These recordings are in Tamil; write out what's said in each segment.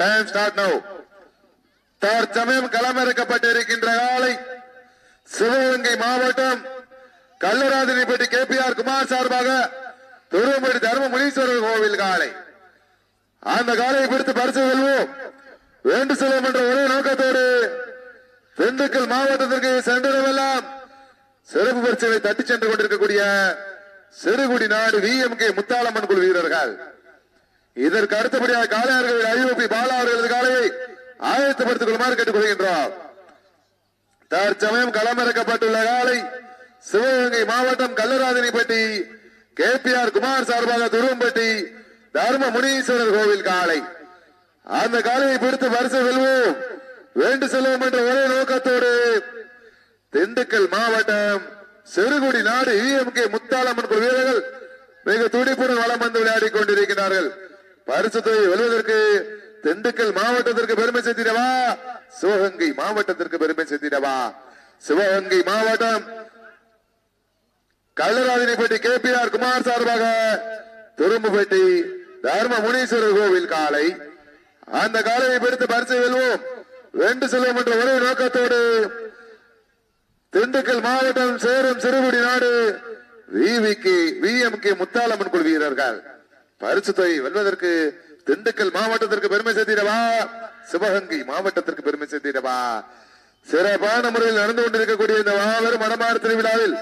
டைம் ஸ்டார்ட் நவ் தற்சமயம் களமிறக்கப்பட்டிருக்கின்ற காலை சிவகங்கை மாவட்டம் கல்லராஜனிப்பட்டி கே பி ஆர் குமார் சார்பாக துருவம்படி தர்ம முனீஸ்வரர் கோவில் காலை. அந்த காலையை குறித்து பரிசு வெல்வோம் வேண்டு செல்வோம் என்ற ஒரே நோக்கத்தோடு திண்டுக்கல் மாவட்டத்திற்கு சென்றவெல்லாம் சிறப்பு பரிசுகளை தட்டி சென்று கொண்டிருக்கக்கூடிய சிறுகுடி நாடு வி எம் கே முத்தாளம்மன் குழு வீரர்கள். இதற்கு அடுத்தபடியாக காளையார்கள் ஐஓபி பாலா அவர்களது காலையை ஆயத்தப்படுத்திக் கொள்ளுமாறு கேட்டுக்கொள்கின்றார். தற்சமயம் களமிறக்கப்பட்டுள்ள காலை சிவகங்கை மாவட்டம் Kallarathinipatti K P R Kumar சார்பாக துருவம்பட்டி தர்ம முனீஸ்வரர் கோவில் காலை அந்த காலையை பிடித்து பரிசு செல்வோம் வேண்டு செல்வோம் என்ற ஒரே நோக்கத்தோடு திண்டுக்கல் மாவட்டம் சிறுகுடி நாடு இஎம்கே முத்தாளம்மன் குழு வீரர்கள் மிக துடிப்புடன் வளம் வந்து விளையாடி கொண்டிருக்கிறார்கள். பரிசு தொகை வெல்வதற்கு திண்டுக்கல் மாவட்டத்திற்கு பெருமை சேர்த்திடவா? சிவகங்கை மாவட்டத்திற்கு பெருமை சேர்த்திடவா? சிவகங்கை மாவட்டம் கள்ளராஜனிப்பட்டி கே பி ஆர் குமார் சார்பாக துரும்புபட்டி தர்ம முனீஸ்வரர் கோவில் காலை. அந்த காலையை பிடித்து பரிசை வெல்வோம். வென்று செல்வோம் என்ற ஒரே நோக்கத்தோடு திண்டுக்கல் மாவட்டம் சேரும் சிறுகுடி நாடு விவிக்கு விஎம்கே முத்தாளம்மன் குழு வீரர்கள். பரிசுத்தை வெல்வதற்கு திண்டுக்கல் மாவட்டத்திற்கு பெருமை சேர்த்திடவா? சிவகங்கை மாவட்டத்திற்கு பெருமை சேர்த்திடவா? சிறப்பான முறையில் நடந்து கொண்டிருக்கக்கூடிய இந்த மாபெரும் மடமாறு திருவிழாவில்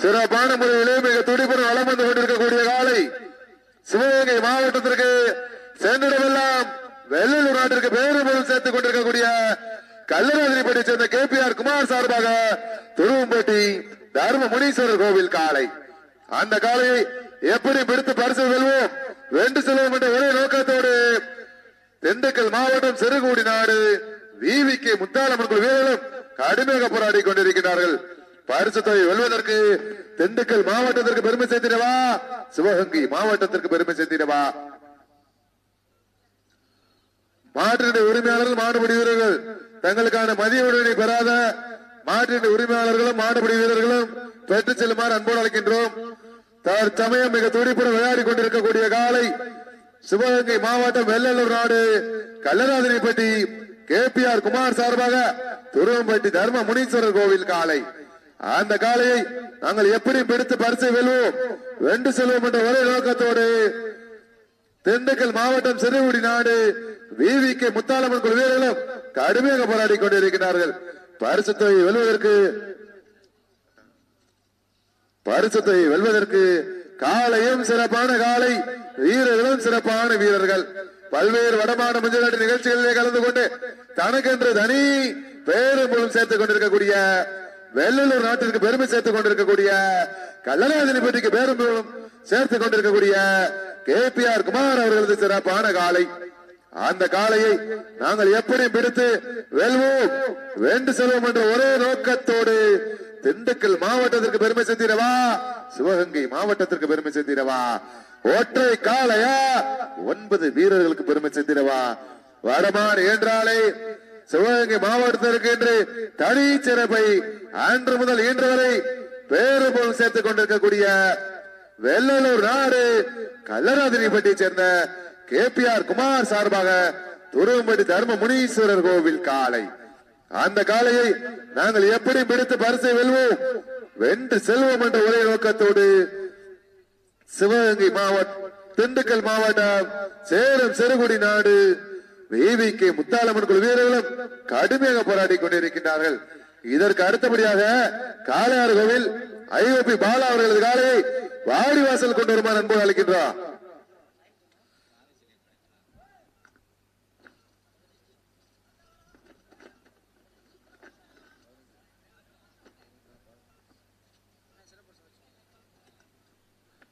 சிறப்பான முறையிலே மிக துடிப்புடன் வளம் வந்து கொண்டிருக்கக்கூடிய சிவகங்கை மாவட்டத்திற்கு சென்றிடமெல்லாம் வெள்ளூர் நாட்டிற்கு பேரு சேர்த்துக் கொண்டிருக்கக்கூடிய கல்லராதிரிப்பட்டி சேர்ந்த கே பி ஆர் குமார் சார்பாக துருவம்பட்டி தர்ம முனீஸ்வரர் கோவில் காலை அந்த காலை எப்படி பிடித்து பரிசு செல்வோம் வென்று செல்வோம் என்ற ஒரே நோக்கத்தோடு திண்டுக்கல் மாவட்டம் சிறுகுடி நாடு விவிக்கு முத்தாளம்மன் குழு வீரர்களும் கடுமையாக போராடி கொண்டிருக்கிறார்கள் பரிசுத்தை வெல்வதற்கு திண்டுக்கல் மாவட்டத்திற்கு பெருமை சேர்த்திடவா? சிவகங்கை மாவட்டத்திற்கு பெருமை சேர்த்திடவா? மாற்றினுடைய உரிமையாளர்கள் மாடுபடி வீரர்கள் தங்களுக்கான மதிய உடனே பெறாத மாற்றினுடைய உரிமையாளர்களும் மாடுபடி வீரர்களும் பெற்றுச் செல்லுமாறு அன்போடு அழைக்கின்றோம். தற்சமயம் மிக துடிப்புடன் விளையாடி கொண்டிருக்கக்கூடிய காலை சிவகங்கை மாவட்டம் வெள்ளலூர் நாடு Kallarathanaipatti K P R Kumar சார்பாக துருவம்பட்டி தர்ம முனீஸ்வரர் கோவில் காலை. அந்த காலையை நாங்கள் எப்படி பிடித்து பரிசை வெல்வோம். வென்று செல்வோம் என்ற ஒரே நோக்கத்தோடு திண்டுக்கல் மாவட்டம் சிறுகுடி நாடு விவிகே முத்தாளம்மன் குழு வீரர்களும் கடுமையாக போராடி கொண்டிருக்கிறார்கள். பரிசு தொகை வெல்வதற்கு பரிசு தொகை வெல்வதற்கு காலையும் சிறப்பான காலை வீரர்களும் சிறப்பான வீரர்கள். பல்வேறு வடமான மஞ்சள் நிகழ்ச்சிகளிலே கலந்து கொண்டு தனக்கென்று தனி பேரும் சேர்த்துக் கொண்டிருக்கக்கூடிய வெள்ளலூர் நாட்டிற்கு பெருமை சேர்த்துக் கொண்டிருக்கக்கூடிய கல்லராஜனிப்பட்டிக்கு பேரும் மூலம் சேர்த்துக் கொண்டிருக்கக்கூடிய கே பி ஆர் குமார் அவர்களது சிறப்பான காலை. அந்த காலையை நாங்கள் எப்படி பிடித்து வெல்வோம். வென்று செல்வோம் என்ற ஒரே நோக்கத்தோடு திண்டுக்கல் மாவட்டத்திற்கு பெருமை சேர்த்திடவா? சிவகங்கை மாவட்டத்திற்கு பெருமை சேர்த்திடவா? ஒற்றை காளையா? ஒன்பது வீரர்களுக்கு பெருமை சேர்த்திடவா? வரமாறு என்றாலே சிவகங்கை மாவட்டத்திற்கு இன்று தனி சிறப்பை அன்று முதல் இன்று வரை பேரு போல் சேர்த்துக் கொண்டிருக்கக்கூடிய வெள்ளலூர் நாடு கல்லராதிரிப்பட்டியை சேர்ந்த கே பி ஆர் குமார் சார்பாக துருவம்படி தர்ம முனீஸ்வரர் கோவில் காலை அந்த காலையை நாங்கள் எப்படி பிடித்து பரிசை வெல்வோம்? வென்று செல்வோம் என்ற ஒரே நோக்கத்தோடு சிவகங்கை மாவட்டம் திண்டுக்கல் மாவட்டம் சேலம் சிறுகுடி நாடு விவிகே முத்தாளம்மன் குழு வீரர்களும் கடுமையாக போராடி கொண்டிருக்கின்றார்கள். இதற்கு அடுத்தபடியாக காளையார் கோவில் ஐஓபி பாலா அவர்களது காலையை வாடிவாசல் கொண்டு வருமாறு அன்போடு அழைக்கின்றார்.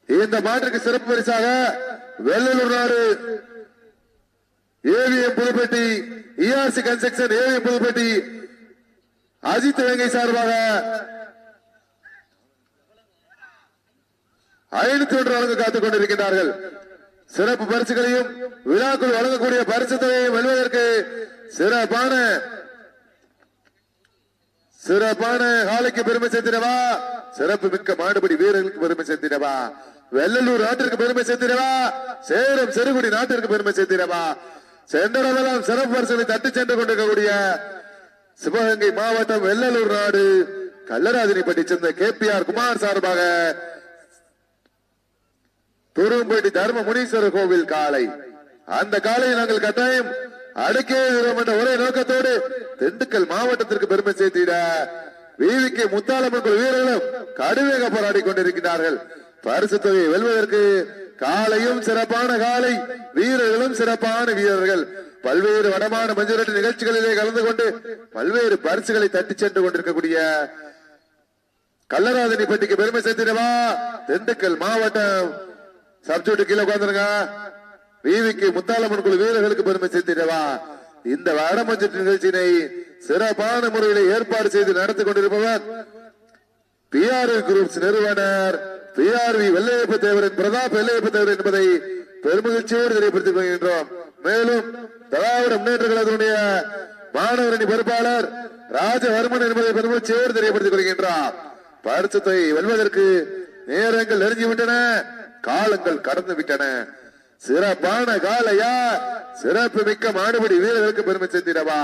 இந்த மாற்றுக்கு சிறப்பு பரிசாக வெள்ளலூர் நாடு AVM Pudupatti ERC construction AVM Pudupatti Ajith Vengai சார்பாக ஐநூத்தி ஒன்று வழங்க காத்துக் கொண்டிருக்கிறார்கள் சிறப்பு பரிசுகளையும் விழாக்குள் வழங்கக்கூடிய பரிசு தொகையையும் வெல்வதற்கு சிறப்பான சிறப்பான காலைக்கு பெருமை சேர்த்திடவா? சிறப்பு மிக்க மாடுபடி வீரர்களுக்கு பெருமை சேர்த்திடவா? வெள்ளலூர் நாட்டிற்கு பெருமை சேர்த்திடவா? சேலம் செருகுடி நாட்டிற்கு பெருமை சேர்த்திடவா? சென்றடமெல்லாம் சிறப்பு பரிசுகளை தட்டி சென்று கொண்டிருக்கக்கூடிய சிவகங்கை மாவட்டம் வெள்ளலூர் நாடு கல்லராஜனிப்பட்டி சேர்ந்த கே பி ஆர் குமார் சார்பாக துரும்பட்டி தர்ம முனீஸ்வரர் கோவில் காலை அந்த காலையை நாங்கள் கட்டாயம் அடக்கே என்ற ஒரே நோக்கத்தோடு திண்டுக்கல் மாவட்டத்திற்கு பெருமை சேர்த்திட விவிக்கு முத்தாளம்மன் குழு வீரர்களும் கடுமையாக போராடி கொண்டிருக்கிறார்கள் பரிசு தொகையை வெல்வதற்கு காலையும் சிறப்பான காலை வீரர்களும் சிறப்பான வீரர்கள். பல்வேறு வடமான மஞ்சுரட்டு நிகழ்ச்சிகளிலே கலந்து கொண்டு பல்வேறு பரிசுகளை தட்டி சென்று கொண்டிருக்கக்கூடிய கல்லராஜனிப்பட்டிக்கு பெருமை சேர்த்திடவா? திண்டுக்கல் மாவட்டம். சப்ஜெக்ட் கீழே உட்காந்துருங்க விவிக்கு முத்தாளம்மன் குழு வீரர்களுக்கு பெருமை சேர்த்திடவா? இந்த வடமஞ்சட்டு நிகழ்ச்சியினை சிறப்பான முறையில் ஏற்பாடு செய்து நடத்தி கொண்டிருப்பவர் பிஆர்எல் குரூப்ஸ் நிறுவனர் பிஆர்வி வெள்ளையப்ப தேவரின் பிரதாப் வெள்ளையப்ப தேவர் என்பதை பெருமகிழ்ச்சியோடு தெரியப்படுத்திக் கொள்கின்றோம். மேலும் திராவிட முன்னேற்ற கழகத்தினுடைய மாணவரணி பொறுப்பாளர் ராஜவர்மன் என்பதை பெருமகிழ்ச்சியோடு தெரியப்படுத்திக் கொள்கின்றார். பரிசத்தை வெல்வதற்கு நேரங்கள் நெருங்கிவிட்டன காலங்கள் கடந்து விட்டன சிறப்பான காலையா சிறப்பு மிக்க மாடுபடி வீரர்களுக்கு பெருமை சேர்த்திடவா?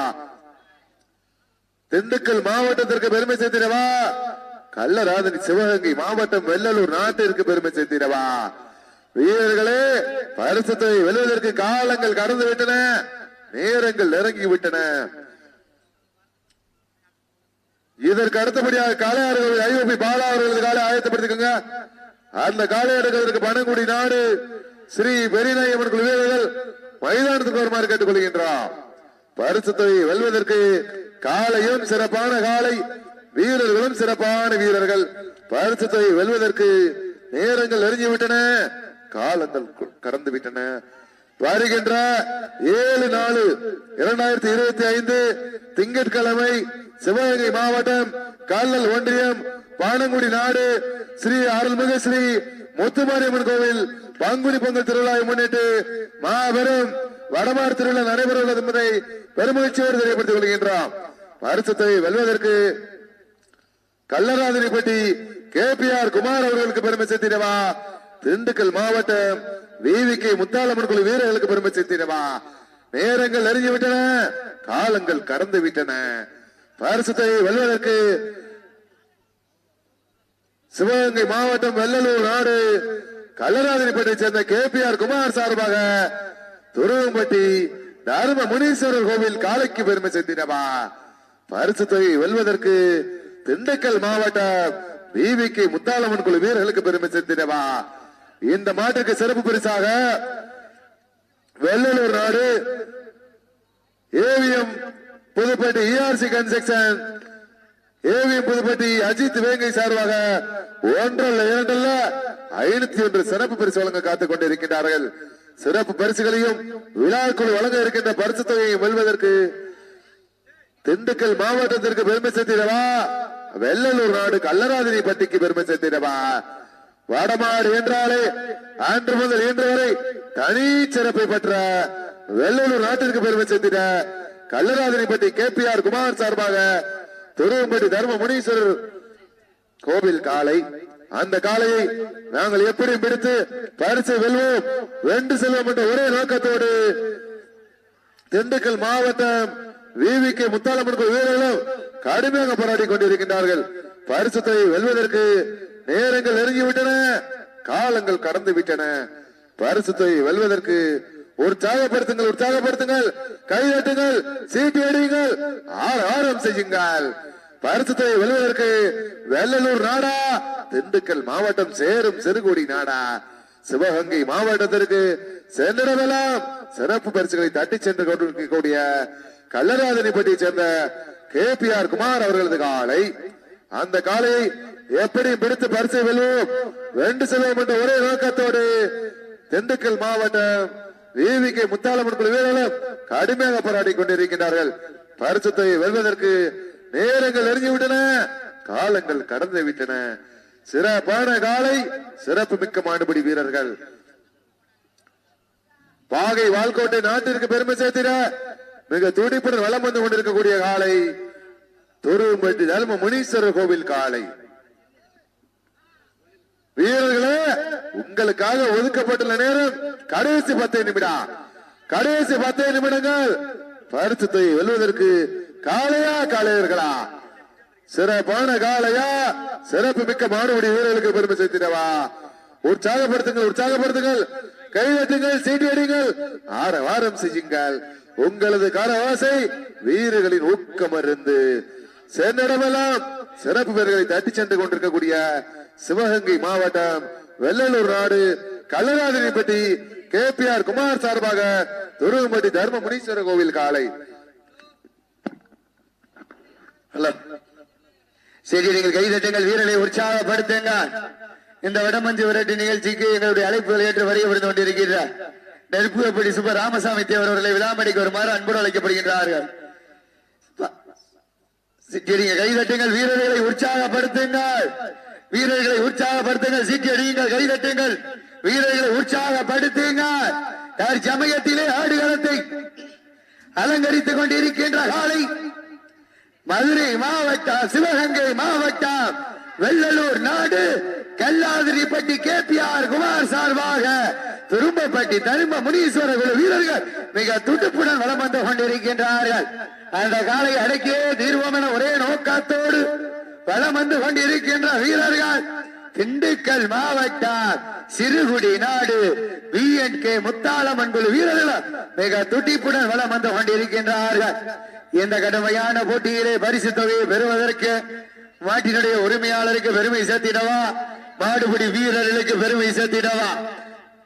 திண்டுக்கல் மாவட்டத்திற்கு பெருமை சேர்த்திடவா? கள்ளராதனி சிவகங்கை மாவட்டம் வெள்ளலூர் நாட்டிற்கு பெருமை சேர்த்திடவா? வீரர்களே பரிசத்தை வெல்வதற்கு காலங்கள் கடந்து விட்டன நேரங்கள் நெருங்கி விட்டன இதற்கு அடுத்தபடியாக காளையார்கள் ஐஓபி பாலா அவர்களது காலை ஆயத்தப்படுத்திக்கோங்க. அந்த காலை பணங்குடி பனங்குடி நாடு ஸ்ரீ பெரியநாயம்மன் குழு வீரர்கள் மைதானத்துக்கு வருமாறு கேட்டுக் கொள்கின்றார் பரிசுத்தை வெல்வதற்கு காலையும் சிறப்பான காலை வீரர்களும் சிறப்பான வீரர்கள். பரிசுத்தை வெல்வதற்கு நேரங்கள் நெருங்கிவிட்டன. காலங்கள் கடந்து விட்டன வருகின்ற ஏழு நாலு இரண்டாயிரத்தி இருபத்தி ஐந்து திங்கட்கிழமை சிவகங்கை மாவட்டம் கல்லல் ஒன்றியம் பானங்குடி நாடு ஸ்ரீ அருள்மிகு ஸ்ரீ முத்துமாரியம்மன் கோவில் பங்குனி பொங்கல் திருவிழாவை முன்னிட்டு மாபெரும் வடமாறு திருவிழா நடைபெற உள்ளது என்பதை பெருமகிழ்ச்சியோடு தெரியப்படுத்திக் கொள்கின்றோம். வருஷத்தை வெல்வதற்கு கல்லராதிரிப்பட்டி கே பி ஆர் குமார் அவர்களுக்கு பெருமை சேர்த்திடவா? திண்டுக்கல் மாவட்டம் விவிகே முத்தாளம்மன் குழு வீரர்களுக்கு பெருமை சேர்த்திடவா? நேரங்கள் நெருங்கி விட்டன காலங்கள் கடந்து விட்டன பரிசுத்தை வெல்வதற்கு சிவகங்கை மாவட்டம் வெள்ளலூர் நாடு கல்லராதிரிப்பட்டை சேர்ந்த கே பி ஆர் குமார் சார்பாக துருவம்பட்டி தர்ம முனீஸ்வரர் கோவில் காலைக்கு பெருமை சேர்த்திடவா? பரிசு தொகை வெல்வதற்கு திண்டுக்கல் மாவட்டம் விவிக்கு முத்தாளம்மன் குழு வீரர்களுக்கு பெருமை சேர்த்திடவா? இந்த மாட்டுக்கு சிறப்பு பரிசாக வெள்ளலூர் நாடு AVM Pudupatti ERC construction. AVM Pudupatti Ajith Vengai சார்பாக ஒன்றல்ல இரண்டல்ல ஐநூத்தி ஒன்று சிறப்பு பரிசு வழங்க காத்துக் கொண்டிருக்கின்றார்கள். சிறப்பு பரிசுகளையும் விழாக்குழு வழங்க இருக்கின்ற பரிசு தொகையை வெல்வதற்கு திண்டுக்கல் மாவட்டத்திற்கு பெருமை சேர்த்திடவா? வெள்ளலூர் நாடு கல்லராதிரி பத்திக்கு பெருமை சேர்த்திடவா. வடமாடு என்றாலே அன்று முதல் இன்று வரை தனி சிறப்பை பெற்ற வெள்ளலூர் நாட்டிற்கு பெருமை சேர்த்திட கல்லராதிரிப்பட்டி கே பி ஆர் குமார் சார்பாக திருவம்பட்டி தர்ம முனீஸ்வரர் கோவில் காலை. அந்த காலையை நாங்கள் எப்படி பிடித்து பரிசை வெல்வோம். வென்று செல்வோம் என்ற ஒரே நோக்கத்தோடு திண்டுக்கல் மாவட்டம் விவிகே முத்தாளம்மன் கோயில் வீரர்களும் கடுமையாக போராடி கொண்டிருக்கின்றார்கள். பரிசுத்தை வெல்வதற்கு நேரங்கள் நெருங்கிவிட்டன காலங்கள் கடந்து விட்டன பரிசுத்தை வெல்வதற்கு உற்சாகப்படுத்துங்கள் உற்சாகப்படுத்துங்கள் கைதட்டுங்கள் சீட்டு அடியுங்கள் ஆரம் செய்யுங்கள். பரிசுத்தை வெல்வதற்கு வெள்ளலூர் நாடா திண்டுக்கல் மாவட்டம் சேரும் சிறுகுடி நாடா. சிவகங்கை மாவட்டத்திற்கு சென்றிடமெல்லாம் சிறப்பு பரிசுகளை தட்டி சென்று கொண்டிருக்கக்கூடிய கல்லராதனிப்பட்டியை சேர்ந்த கே பி ஆர் குமார் அவர்களது காலை அந்த காலை எப்படி பிடித்து பரிசை வெல்வோம். ரெண்டு செல்வோம் என்ற ஒரே நோக்கத்தோடு திண்டுக்கல் மாவட்டம் விவிகே முத்தாளம்மன் குழு வீரர்களும் கடுமையாக போராடி கொண்டிருக்கின்றார்கள். பரிசுத்தை வெல்வதற்கு நேரங்கள் நெருங்கிவிட்டன காலங்கள் கடந்து விட்டன. சிறப்பான காலை சிறப்பு மிக்க மாண்டுபடி வீரர்கள். பாகை வால்கோட்டை நாட்டிற்கு பெருமை சேர்த்திட மிக துடிப்புடன் வலம் வந்து கொண்டிருக்கக்கூடிய காலை துருவம்பட்டி தர்ம முனீஸ்வரர் கோவில் காலை. வீரர்களே உங்களுக்காக ஒதுக்கப்பட்டுள்ள நேரம் கடைசி பத்து நிமிடம். கடைசி பத்து நிமிடங்கள் பரிசுத்தை வெல்வதற்கு காளையா காளையர்களா? சிறப்பான காளையா? சிறப்பு மிக்க மாடுபடி வீரர்களுக்கு பெருமை சேர்த்திடவா? உற்சாகப்படுத்துங்கள் உற்சாகப்படுத்துங்கள். கைதட்டுங்கள் சீட்டி அடிங்கள். ஆற வாரம் செய்யுங்கள் உங்களது காலவாசை வீரர்களின் ஊக்கம் இருந்து சென்னிடமெல்லாம் சிறப்பு பெயர்களை தட்டி சென்று கொண்டிருக்கக்கூடிய சிவகங்கை மாவட்டம் வெள்ளலூர் நாடு கல்லராஜனிப்பட்டி கே பி ஆர் குமார் சார்பாக துருவம்பட்டி தர்ம முனீஸ்வர கோவில் காலை. ஹலோ. சரி நீங்கள் கைதட்டுங்கள் வீரரை உற்சாகப்படுத்துங்க இந்த வடமஞ்சு விரட்டு நிகழ்ச்சிக்கு எங்களுடைய அழைப்புகள் ஏற்று வரைய விருந்து கொண்டிருக்கிறார் நெருப்புப்படி சுப ராமசாமி தேவர் அவர்களை விழாமடிக்கு வருமாறு அன்போடு அழைக்கப்படுகின்றார்கள். சரிங்க கைதட்டுங்கள் வீரர்களை உற்சாகப்படுத்துங்கள். வீரர்களை உற்சாகப்படுத்துங்கள் சீட்டி அடியுங்கள் கைதட்டுங்கள் வீரர்களை உற்சாகப்படுத்துங்கள். யார் சமயத்திலே ஆடுகளத்தை அலங்கரித்துக் கொண்டிருக்கின்ற காலை மதுரை மாவட்டம் சிவகங்கை மாவட்டம் வெள்ளலூர் நாடு Kallathiripatti K P R Kumar சார்பாக திரும்பப்பட்டி தரும முனீஸ்வர குழு வீரர்கள் மிக துடுப்புடன் வலம் வந்து கொண்டிருக்கின்றார்கள். அந்த காலை அடக்கியே தீர்வோம் என ஒரே நோக்கத்தோடு வலம் வந்து கொண்டிருக்கின்ற வீரர்கள் திண்டுக்கல் மாவட்டம் சிறுகுடி நாடு வி என் கே முத்தாளம்மன் குழு வீரர்கள் மிக துடிப்புடன் வலம் வந்து கொண்டிருக்கின்றார்கள். இந்த கடுமையான போட்டியிலே பரிசு தொகையை பெறுவதற்கு மாட்டினுடைய உரிமையாளருக்கு பெருமை சேர்த்திடவா? மாடுபிடி வீரர்களுக்கு பெருமை சேர்த்திடவா?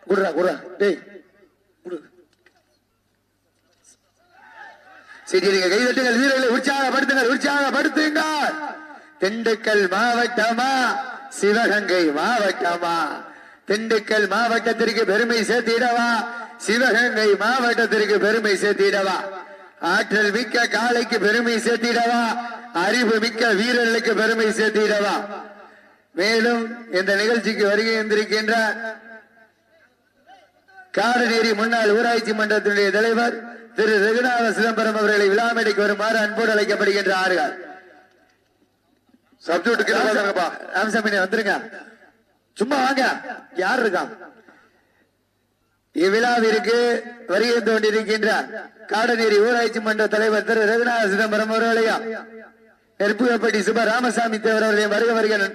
குடுறா குடுறா. டேய் குடு. சரி நீங்க கைதட்டுங்கள் வீரர்களை உற்சாகப்படுத்துங்கள் உற்சாகப்படுத்துங்கள். திண்டுக்கல் மாவட்டமா? சிவகங்கை மாவட்டமா? திண்டுக்கல் மாவட்டத்திற்கு பெருமை சேர்த்திடவா? சிவகங்கை மாவட்டத்திற்கு பெருமை சேர்த்திடவா? ஆற்றல் மிக்க காளைக்கு பெருமை சேர்த்திடவா? அறிவு மிக்க வீரர்களுக்கு பெருமை சேர்த்திடவா? மேலும் இந்த நிகழ்ச்சிக்கு வருகை இருந்திருக்கின்ற காரநேரி முன்னாள் ஊராட்சி மன்றத்தினுடைய தலைவர் திரு ரகுநாத சிதம்பரம் அவர்களை விழாமேடைக்கு வருமாறு அன்போடு கீழே பாருங்கப்பா ராமசாமி வந்துருங்க. சும்மா வாங்க. யார் இருக்கா இவ்விழாவிற்கு வருகை கொண்டிருக்கின்ற காடநேரி ஊராட்சி மன்ற தலைவர் திரு ரகுநாத சிதம்பரம் அவர்களையும் நெருப்புகப்பட்டி சுப ராமசாமி தேவர் அவர்களையும் வருக வருகிறேன்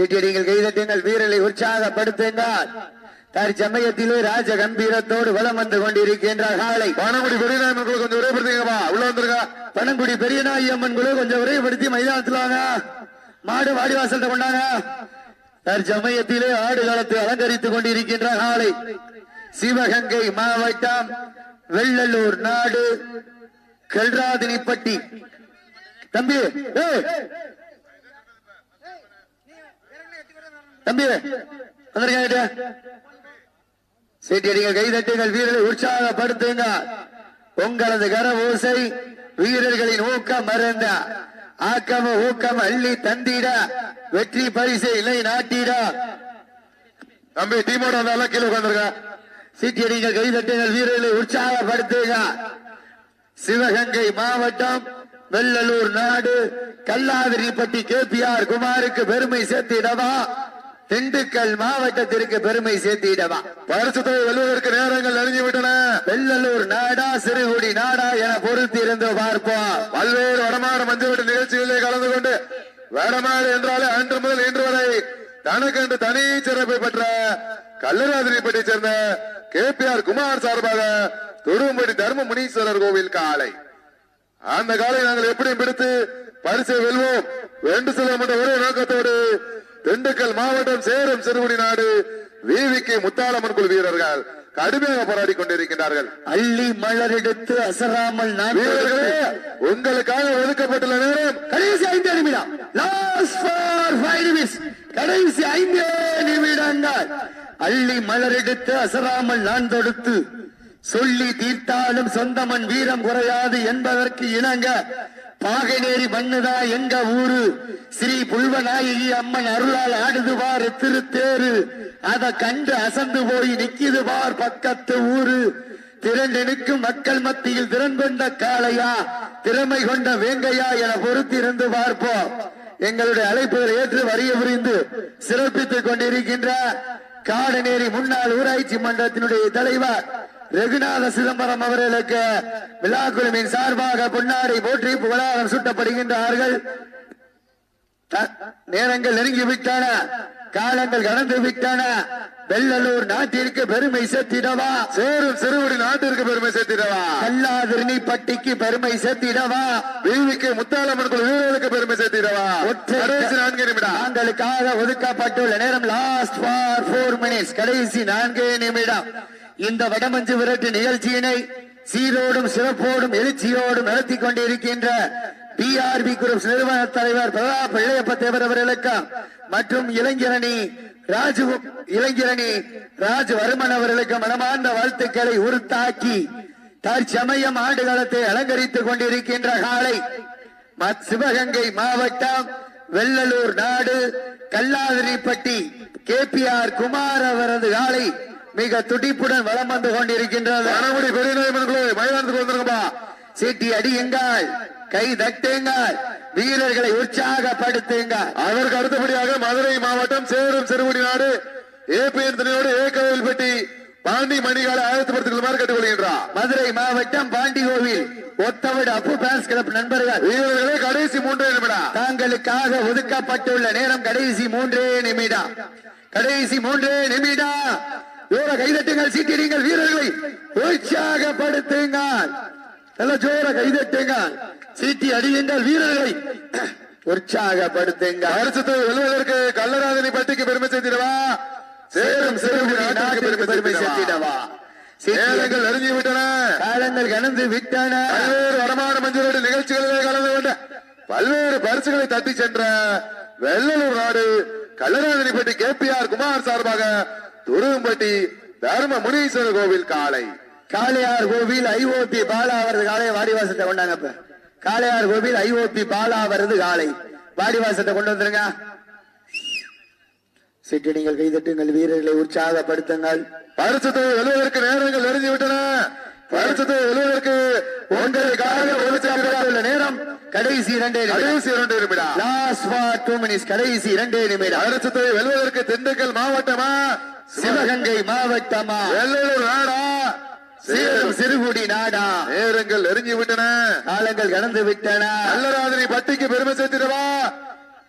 சீட்டியடிங்கள் கைதட்டுங்கள் வீரலை உற்சாகப்படுத்துங்கள். தற்சமயத்திலே ராஜ கம்பீரத்தோடு வலம் வந்து கொண்டிருக்கின்றார் காலை பணமுடி பெரியநாயகர்களுக்கு கொஞ்சம் விரைப்படுத்தீங்கப்பா உள்ள வந்துருங்க. பனங்குடி பெரியநாயகி அம்மன் குழு கொஞ்சம் விரைவுபடுத்தி மைதானத்தில் மாடு வாடி வாசல்கிட்ட கொண்டாங்க. தற்சமயத்திலே ஆடு காலத்தை அலங்கரித்துக் கொண்டிருக்கின்ற காலை சிவகங்கை மாவட்டம் வெள்ளலூர் நாடு கல்ராதினிப்பட்டி. தம்பி தம்பி வந்திருக்காங்க சீட்டியடிகள் கைதட்டுங்கள் வீரர்களை உற்சாகப்படுத்துங்க. உங்களது கர ஓசை வீரர்களின் ஊக்கம் மறந்த ஆக்கம ஊக்கம் அள்ளி தந்திட வெற்றி பரிசை இலை நாட்டிட. தம்பி டீமோட வந்தாலும் கீழே உட்காந்துருங்க சீட்டியடிகள் கைதட்டுங்கள் வீரர்களை உற்சாகப்படுத்துங்க. சிவகங்கை மாவட்டம் வெள்ளலூர் நாடு கல்லாதிரிப்பட்டி கே பி ஆர் குமாருக்கு பெருமை சேர்த்திடவா? திண்டுக்கல் மாவட்டத்திற்கு பெருமை சேர்த்திடவா. பரிசுத்தை வெல்வதற்கு நேரங்கள் நெருங்கி விட்டன வெள்ளலூர் நாடா சிறுகுடி நாடா என பொறுத்திருந்து பார்ப்போம். பல்வேறு வடமாறு மஞ்சள் நிகழ்ச்சிகளிலே கலந்து கொண்டு வடமாறு என்றாலே அன்று முதல் இன்று வரை தனக்கென்று தனி சிறப்பை பெற்ற கல்லராதிரிப்பட்டி சேர்ந்த கே பி ஆர் குமார் சார்பாக தொடும்படி தர்ம முனீஸ்வரர் கோவில் காலை. அந்த காலை நாங்கள் எப்படியும் பிடித்து பரிசை வெல்வோம். வேண்டு செல்வோம் என்ற ஒரே நோக்கத்தோடு திண்டுக்கல் மாவட்டம் சேரும் சிறுகுடி நாடு விவிக்கு முத்தாளம்மன் குழு வீரர்கள் கடுமையாக போராடி கொண்டிருக்கின்றார்கள். அள்ளி மலரெடுத்து அசராமல் வீரர்களே உங்களுக்காக ஒதுக்கப்பட்டுள்ள நேரம் கடைசி ஐந்து நிமிடம். கடைசி ஐந்து நிமிடங்கள். அள்ளி மலரெடுத்து அசராமல் நான் தொடுத்து. சொல்லி தீர்த்தாலும் சொந்தமன் வீரம் குறையாது என்பதற்கு இணங்க பாகைநேரி மண்ணுதா எங்க ஊரு? ஸ்ரீ புல்வநாயகி அம்மன் அருளால் ஆடுது பார் திருத்தேரு. அத கண்டு அசந்து போய் நிக்கிது பார் பக்கத்து ஊரு. திரண்டு நிற்கும் மக்கள் மத்தியில் திறன் கொண்ட காளையா? திறமை கொண்ட வேங்கையா என பொறுத்திருந்து பார்ப்போம். எங்களுடைய அழைப்புகளை ஏற்று வரிய புரிந்து சிறப்பித்துக் கொண்டிருக்கின்ற காடநேரி முன்னாள் ஊராட்சி மன்றத்தினுடைய தலைவர் ரகுநாத சிதம்பரம் அவர்களுக்கு விழா குழுவின் சார்பாக பொன்னாடை போற்றி புகழாரம் சூட்டப்படுகின்றார்கள். நேரங்கள் நெருங்கி விட்டன காலங்கள் கடந்து விட்டன. வெள்ளலூர் நாட்டிற்கு பெருமை சேர்த்திடவா சேரும் சிறுவடி நாட்டிற்கு பெருமை சேர்த்திடவா கல்லாதிரணி பட்டிக்கு பெருமை சேர்த்திடவா வீதிக்கு முத்தாளம்மன் குழு வீரர்களுக்கு பெருமை சேர்த்திடவா ஒற்றை கடைசி நான்கு நிமிடம். தாங்களுக்காக ஒதுக்கப்பட்டுள்ள நேரம் லாஸ்ட் ஃபார் போர் மினிட்ஸ் கடைசி நான்கே நிமிடம். இந்த வடமஞ்சு விரட்டு நிகழ்ச்சியினை சீரோடும் சிறப்போடும் எழுச்சியோடும் நடத்தி கொண்டிருக்கின்ற பிஆர்பி குரூப் நிறுவன தலைவர் பிரதாப் இளையப்ப தேவர் அவர்களுக்கு மற்றும் இளைஞரணி ராஜு இளைஞரணி ராஜவர்மன் அவர்களுக்கு மனமார்ந்த வாழ்த்துக்களை உறுத்தாக்கி தற்சமயம் ஆடுகளத்தை அலங்கரித்துக் கொண்டிருக்கின்ற காலை மத் சிவகங்கை மாவட்டம் வெள்ளலூர் நாடு கல்லாதிரிப்பட்டி கேபிஆர் குமார் அவரது காலை மிக துடிப்புடன் வலம் வந்து கொண்டிருக்கின்றது. மணமுடி பெரிய நாயம்மன் குழு மைதானத்துக்கு வந்துருங்கப்பா சீட்டி அடியுங்கள் கை தட்டுங்கள் வீரர்களை உற்சாகப்படுத்துங்கள். அதற்கு அடுத்தபடியாக மதுரை மாவட்டம் சேரும் சிறுகுடி நாடு ஏபிஎன் துணையோடு கோவில்பட்டி பாண்டி மணிகாலை ஆயத்தப்படுத்திக் கொள்ளுமாறு கேட்டுக்கொள்கின்றார். மதுரை மாவட்டம் பாண்டிகோவில் ஒத்தவடு அப்பு பேன்ஸ் கிளப் நண்பர்கள். வீரர்களே கடைசி மூன்றே நிமிடம். தாங்களுக்காக ஒதுக்கப்பட்டுள்ள நேரம் கடைசி மூன்றே நிமிடம். கடைசி மூன்றே நிமிடம். ஜோர கைதட்டுங்கள் சீட்டிடுங்கள் வீரர்களை. உற்சாகப்படுத்துங்கள் நல்ல ஜோர கைதட்டுங்கள். சீட்டி அடியுங்கள் வீரர்களை. உற்சாகப்படுத்துங்கள். பரிசுத்தை வெல்வதற்கு கல்லராதனி பட்டிக்கு பெருமை சேர்த்திடவா? சேரும் சிறுகுடி நாட்டுக்கு பெருமை சேர்த்திடவா? நேரங்கள் நெருங்கி விட்டன காலங்கள் கடந்து விட்டன. பல்வேறு வடமான மஞ்சளோடு நிகழ்ச்சிகளிலே கலந்து கொண்ட பல்வேறு பரிசுகளை தட்டி சென்ற வெள்ளலூர் நாடு கல்லராதனிப்பட்டி கேபிஆர் குமார் சார்பாக துருவம்பட்டி தர்ம முனீஸ்வரர் கோவில் காலை காளையார் கோவில் ஐஓபி பாலா அவரது காலை வாடிவாசத்தை கொண்டாங்க இப்ப. காளையார் கோவில் ஐஓபி பாலா அவரது காலை வாடிவாசத்தை கொண்டு வந்துருங்க. சிட்டு நீங்கள் கைதட்டுங்கள் வீரர்களை உற்சாகப்படுத்துங்கள். பரிசுத்தை வெல்வதற்கு நேரங்கள் நெருங்கி விட்டன பரிசுத்தை வெல்வதற்கு உங்களுக்காக ஒதுக்கப்பட்டுள்ள நேரம் கடைசி இரண்டே கடைசி இரண்டு நிமிடம். லாஸ்ட் ஃபார் டூ மினிட்ஸ் கடைசி இரண்டே நிமிடம். பரிசுத்தை வெல்வதற்கு திண்டுக்கல் மாவட்டமா? சிவகங்கை மாவட்டமா? வெள்ளலூர் நாடா? சேலம் சிறுகுடி நாடா? நேரங்கள் நெருங்கி விட்டன காலங்கள் கடந்து விட்டன. நல்லராதிரி பட்டிக்கு பெருமை சேர்த்திடவா?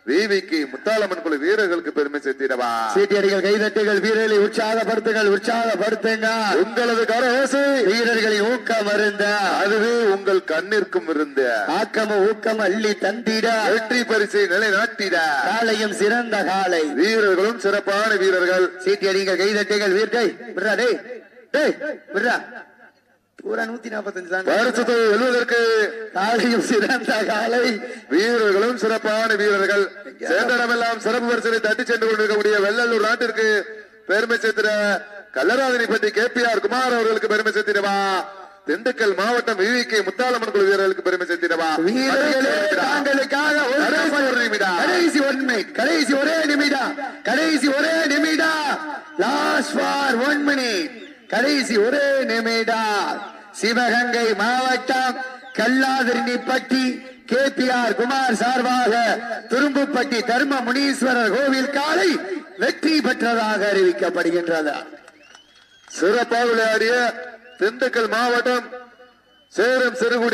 விவிக்கு முத்தாளம்மன் குழு வீரர்களுக்கு பெருமை சேர்த்திடவா? சீட்டியடிகள் கைதட்டுகள் வீரர்களை உற்சாகப்படுத்துங்கள் உற்சாகப்படுத்துங்கள். உங்களது கரோசை வீரர்களின் ஊக்கம் அருந்த. அதுவே உங்கள் கண்ணிற்கும் இருந்த ஆக்கம ஊக்கம் அள்ளி தந்திட. வெற்றி பரிசை நிலைநாட்டிட. காலையும் சிறந்த காலை. வீரர்களும் சிறப்பான வீரர்கள். சீட்டியடிகள் கைதட்டுகள் வீர்டை விடுறா டேய் டேய் விடுறா. பூரா நூத்தி நாற்பத்தஞ்சு தான் பரிசுத்தை வெல்வதற்கு காலையும் சிறந்த காலை வீரர்களும் சிறப்பான வீரர்கள். சேந்தடமெல்லாம் சிறப்பு பரிசனை தட்டி சென்று கொண்டிருக்கக்கூடிய வெள்ளலூர் நாட்டிற்கு பெருமை சேர்த்திட கல்லராதனிப்பட்டி கேபிஆர் குமார் அவர்களுக்கு பெருமை சேர்த்திடவா திண்டுக்கல் மாவட்டம் விவிக்கு முத்தாளம்மன் குழு வீரர்களுக்கு பெருமை சேர்த்திடவா வீரர்களே தாங்களுக்காக ஒரு கடைசி ஒரு நிமிடம். கடைசி ஒரே நிமிடம். கடைசி ஒரே நிமிடம். லாஸ்ட் ஃபார் ஒன் மினிட் கடைசி ஒரே நிமிடம். சிவகங்கை மாவட்டம் கல்லாதிரிப்பட்டி ஆர் குமார் சார்பாக துரும்புப்பட்டி தர்ம முனீஸ்வரர் கோவில் காலை வெற்றி பெற்றதாக அறிவிக்கப்படுகின்றது. சிறப்பாக விளையாடிய திண்டுக்கல் மாவட்டம் சேரம் சிறுகுடி